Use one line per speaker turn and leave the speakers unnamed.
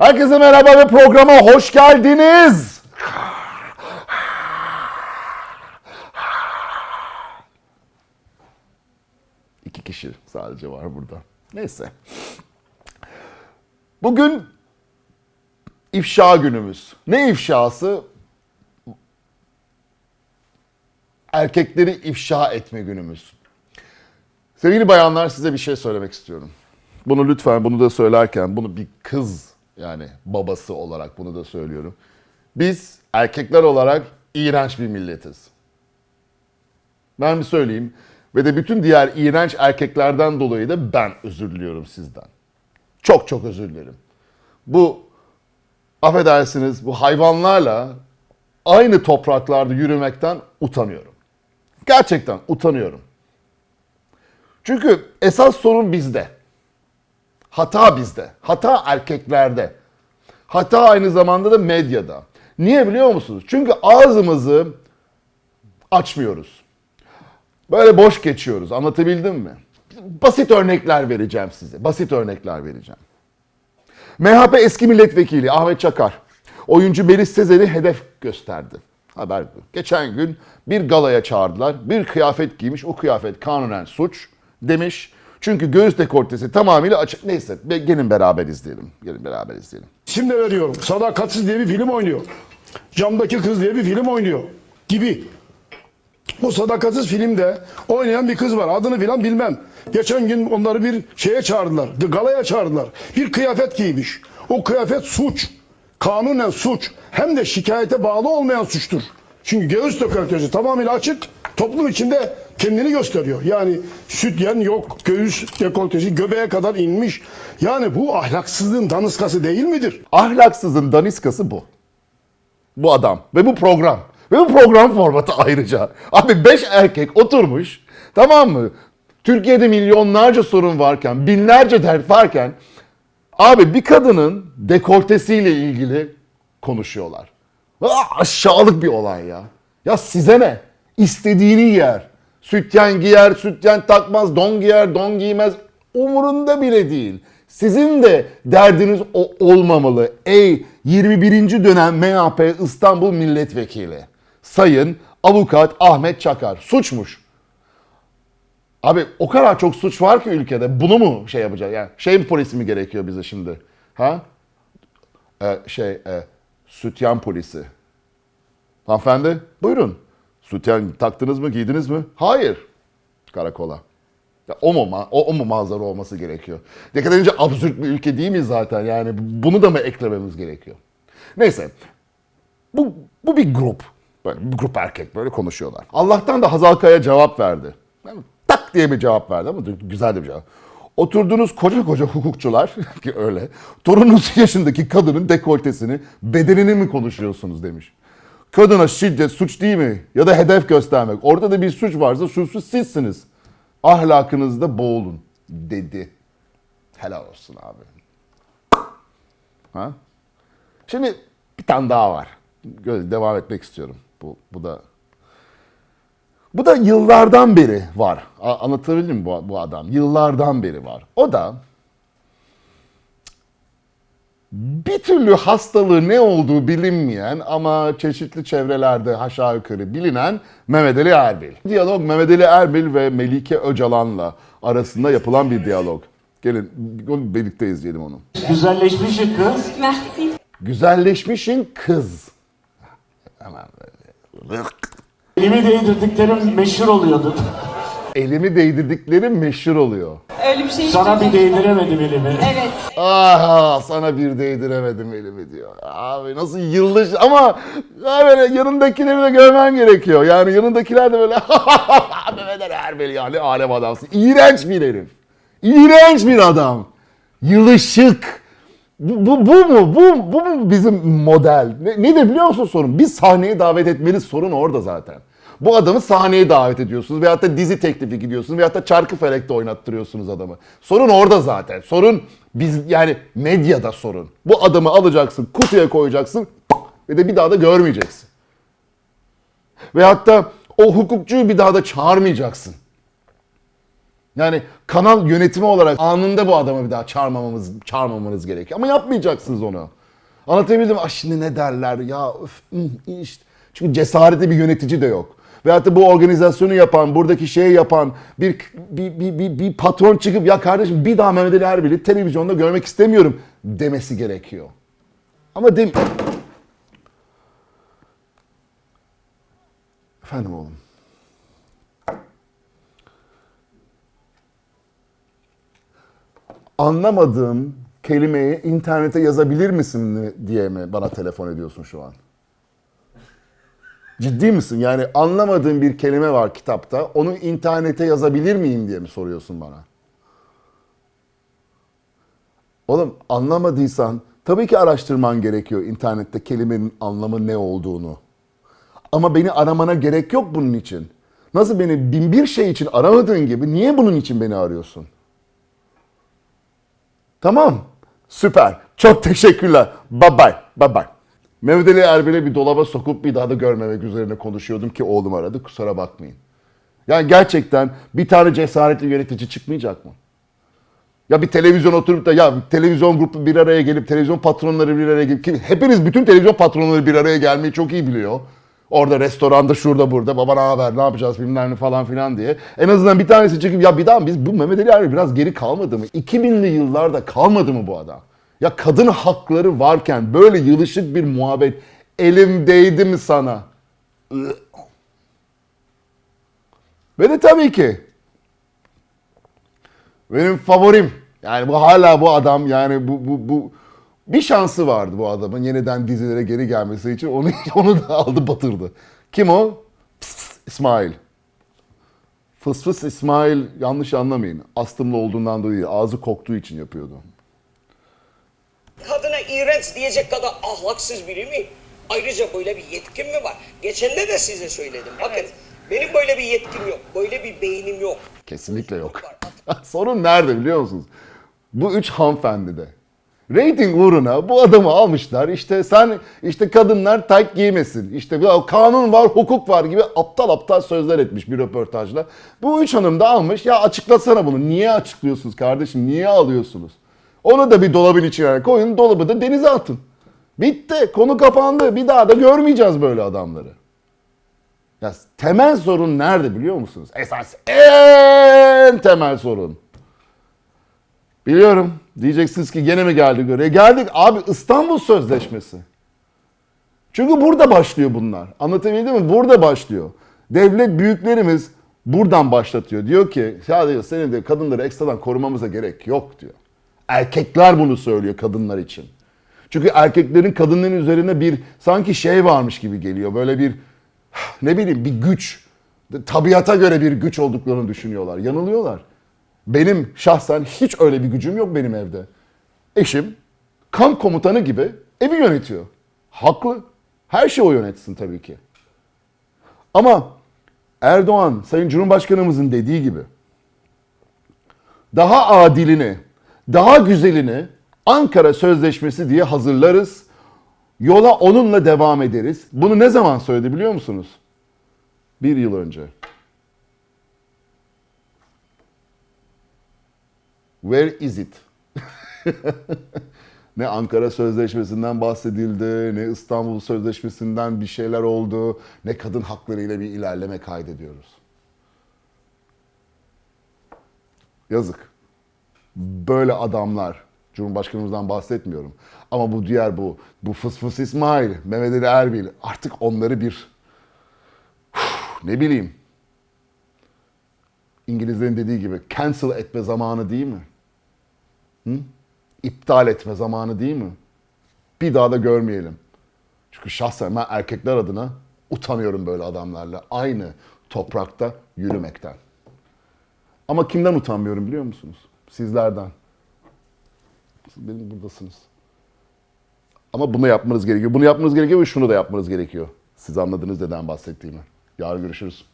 Herkese merhaba ve programa hoş geldiniz. İki kişi sadece var burada. Neyse. Bugün ifşa günümüz. Ne ifşası? Erkekleri ifşa etme günümüz. Sevgili bayanlar size bir şey söylemek istiyorum. Bunu lütfen bunu da söylerken bunu bir kız yani babası olarak bunu da söylüyorum. Biz erkekler olarak iğrenç bir milletiz. Ben bir söyleyeyim ve de bütün diğer iğrenç erkeklerden dolayı da ben özür diliyorum sizden. Çok çok özür dilerim. Bu affedersiniz bu hayvanlarla aynı topraklarda yürümekten utanıyorum. Gerçekten utanıyorum. Çünkü esas sorun bizde. Hata bizde. Hata erkeklerde. Hata aynı zamanda da medyada. Niye biliyor musunuz? Çünkü ağzımızı açmıyoruz. Böyle boş geçiyoruz. Anlatabildim mi? Basit örnekler vereceğim size. Basit örnekler vereceğim. MHP eski milletvekili Ahmet Çakar, oyuncu Melis Sezer'i hedef gösterdi. Haber bu. Geçen gün bir galaya çağırdılar. Bir kıyafet giymiş. O kıyafet kanunen suç demiş. Çünkü göğüs dekoltesi tamamıyla açık. Neyse gelin beraber izleyelim. Gelin beraber izleyelim.
İsim de veriyorum. Sadakatsiz diye bir film oynuyor. Camdaki kız diye bir film oynuyor. Gibi. Bu sadakatsiz filmde oynayan bir kız var. Adını filan bilmem. Geçen gün onları bir şeye çağırdılar. Galaya çağırdılar. Bir kıyafet giymiş. O kıyafet suç. Kanunen suç. Hem de şikayete bağlı olmayan suçtur. Çünkü göğüs dekoltesi tamamıyla açık. Toplum içinde kendini gösteriyor. Yani sütyen yok, göğüs dekoltesi göbeğe kadar inmiş. Yani bu ahlaksızlığın danışkası değil midir?
Ahlaksızın daniskası bu. Bu adam ve bu program. Ve bu program formatı ayrıca. Abi beş erkek oturmuş tamam mı? Türkiye'de milyonlarca sorun varken, binlerce dert varken abi bir kadının dekoltesiyle ilgili konuşuyorlar. Aa, aşağılık bir olay ya. Ya size ne? İstediğini giyer. Sütyen giyer, sütyen takmaz, don giyer, don giymez. Umurunda bile değil. Sizin de derdiniz o olmamalı. Ey 21. dönem MHP İstanbul Milletvekili. Sayın Avukat Ahmet Çakar. Suçmuş. Abi o kadar çok suç var ki ülkede. Bunu mu şey yapacak? Yani şey mi polisi mi gerekiyor bize şimdi? Ha? Ee, şey, e, sütyen polisi. Hanımefendi buyurun. Sütyen taktınız mı giydiniz mi? Hayır. Karakola. Ya o mu, o, o mu manzara olması gerekiyor? Ne kadar önce absürt bir ülke değil mi zaten? Yani bunu da mı eklememiz gerekiyor? Neyse. Bu, bu bir grup. Böyle bir grup erkek böyle konuşuyorlar. Allah'tan da Hazal Kaya cevap verdi. Yani tak diye bir cevap verdi ama güzel bir cevap. Oturduğunuz koca koca hukukçular ki öyle torununuz yaşındaki kadının dekoltesini bedenini mi konuşuyorsunuz demiş. Kadına şiddet suç değil mi? Ya da hedef göstermek. Orada da bir suç varsa suçsuz sizsiniz. Ahlakınızda boğulun dedi. Helal olsun abi. Ha? Şimdi bir tane daha var. Devam etmek istiyorum. Bu, bu da bu da yıllardan beri var. Anlatabildim mi bu, bu adam? Yıllardan beri var. O da bir türlü hastalığı ne olduğu bilinmeyen ama çeşitli çevrelerde aşağı yukarı bilinen Mehmet Ali Erbil. Diyalog Mehmet Ali Erbil ve Melike Öcalan'la arasında yapılan bir diyalog. Gelin birlikte izleyelim onu.
Güzelleşmişsin kız.
Merci.
Güzelleşmişin kız. Hemen böyle.
Elimi değdirdiklerim meşhur oluyordu.
Elimi değdirdiklerim meşhur oluyor.
Öyle bir şey hiç
Sana bir
duymamıştım.
değdiremedim elimi.
Evet.
Aha sana bir değdiremedim elimi diyor. Abi nasıl yıldız ama ya böyle yanındakileri de görmen gerekiyor. Yani yanındakiler de böyle Mehmet Erbil yani alem adamsın. İğrenç bir herif. İğrenç bir adam. Yılışık. Bu, bu, bu mu? Bu, bu mu bizim model? Ne, nedir biliyor musun sorun? Biz sahneye davet etmeniz sorun orada zaten. Bu adamı sahneye davet ediyorsunuz veyahut da dizi teklifi gidiyorsunuz veyahut da Çarkıfelek'te oynattırıyorsunuz adamı. Sorun orada zaten. Sorun biz yani medyada sorun. Bu adamı alacaksın, kutuya koyacaksın ve de bir daha da görmeyeceksin. Veyahut da o hukukçuyu bir daha da çağırmayacaksın. Yani kanal yönetimi olarak anında bu adamı bir daha çağırmamamız, çağırmamanız gerekiyor. Ama yapmayacaksınız onu. Anlatabildim mi? Ah şimdi ne derler ya öf, işte. Çünkü cesareti bir yönetici de yok. Veyahut da bu organizasyonu yapan, buradaki şeyi yapan bir, bir, bir, bir, bir patron çıkıp ya kardeşim bir daha Mehmet Ali Erbil'i televizyonda görmek istemiyorum demesi gerekiyor. Ama dem... Efendim oğlum. anlamadığım kelimeyi internete yazabilir misin mi diye mi bana telefon ediyorsun şu an? Ciddi misin? Yani anlamadığım bir kelime var kitapta. Onu internete yazabilir miyim diye mi soruyorsun bana? Oğlum anlamadıysan tabii ki araştırman gerekiyor internette kelimenin anlamı ne olduğunu. Ama beni aramana gerek yok bunun için. Nasıl beni bin bir şey için aramadığın gibi niye bunun için beni arıyorsun? Tamam. Süper. Çok teşekkürler. Bye bye. Bye bye. Mehmet Ali Erbil'i bir dolaba sokup bir daha da görmemek üzerine konuşuyordum ki oğlum aradı. Kusura bakmayın. Yani gerçekten bir tane cesaretli yönetici çıkmayacak mı? Ya bir televizyon oturup da ya televizyon grubu bir araya gelip televizyon patronları bir araya gelip ki hepiniz bütün televizyon patronları bir araya gelmeyi çok iyi biliyor. Orada restoranda şurada burada baba ne haber ne yapacağız bilmem ne falan filan diye. En azından bir tanesi çıkıp ya bir daha biz bu Mehmet Ali Erbil biraz geri kalmadı mı? 2000'li yıllarda kalmadı mı bu adam? Ya kadın hakları varken böyle yılışık bir muhabbet elim değdi mi sana? Ve de tabii ki benim favorim. Yani bu hala bu adam yani bu bu bu bir şansı vardı bu adamın yeniden dizilere geri gelmesi için onu onu da aldı batırdı. Kim o? Pıs İsmail. Fıs fıs İsmail yanlış anlamayın. Astımlı olduğundan dolayı ağzı koktuğu için yapıyordu.
Kadına iğrenç diyecek kadar ahlaksız biri mi? Ayrıca böyle bir yetkim mi var? Geçen de de size söyledim. Bakın benim böyle bir yetkim yok. Böyle bir beynim yok.
Kesinlikle yok. Sorun nerede biliyor musunuz? Bu üç hanımefendide. Rating uğruna bu adamı almışlar. İşte sen işte kadınlar tayt giymesin. İşte bir kanun var, hukuk var gibi aptal aptal sözler etmiş bir röportajla. Bu üç hanım da almış. Ya açıklasana bunu. Niye açıklıyorsunuz kardeşim? Niye alıyorsunuz? Onu da bir dolabın içine koyun. Dolabı da denize atın. Bitti. Konu kapandı. Bir daha da görmeyeceğiz böyle adamları. Ya temel sorun nerede biliyor musunuz? Esas en temel sorun. Biliyorum. Diyeceksiniz ki gene mi geldik oraya? Geldik abi İstanbul Sözleşmesi. Çünkü burada başlıyor bunlar. Anlatabildim mi? Burada başlıyor. Devlet büyüklerimiz buradan başlatıyor. Diyor ki diyor senin de kadınları ekstradan korumamıza gerek yok diyor. Erkekler bunu söylüyor kadınlar için. Çünkü erkeklerin kadınların üzerine bir sanki şey varmış gibi geliyor. Böyle bir ne bileyim bir güç, tabiata göre bir güç olduklarını düşünüyorlar. Yanılıyorlar. Benim şahsen hiç öyle bir gücüm yok benim evde. Eşim kamp komutanı gibi evi yönetiyor. Haklı. Her şeyi o yönetsin tabii ki. Ama Erdoğan, Sayın Cumhurbaşkanımızın dediği gibi daha adilini, daha güzelini Ankara Sözleşmesi diye hazırlarız. Yola onunla devam ederiz. Bunu ne zaman söyledi biliyor musunuz? Bir yıl önce. Where is it? ne Ankara Sözleşmesi'nden bahsedildi, ne İstanbul Sözleşmesi'nden bir şeyler oldu, ne kadın haklarıyla bir ilerleme kaydediyoruz. Yazık. Böyle adamlar, Cumhurbaşkanımızdan bahsetmiyorum. Ama bu diğer bu, bu fıs fıs İsmail, Mehmet Ali Erbil artık onları bir ne bileyim İngilizlerin dediği gibi cancel etme zamanı değil mi? Hı? İptal etme zamanı değil mi? Bir daha da görmeyelim. Çünkü şahsen ben erkekler adına utanıyorum böyle adamlarla. Aynı toprakta yürümekten. Ama kimden utanmıyorum biliyor musunuz? Sizlerden. Siz benim buradasınız. Ama bunu yapmanız gerekiyor. Bunu yapmanız gerekiyor ve şunu da yapmanız gerekiyor. Siz anladınız neden bahsettiğimi. Yarın görüşürüz.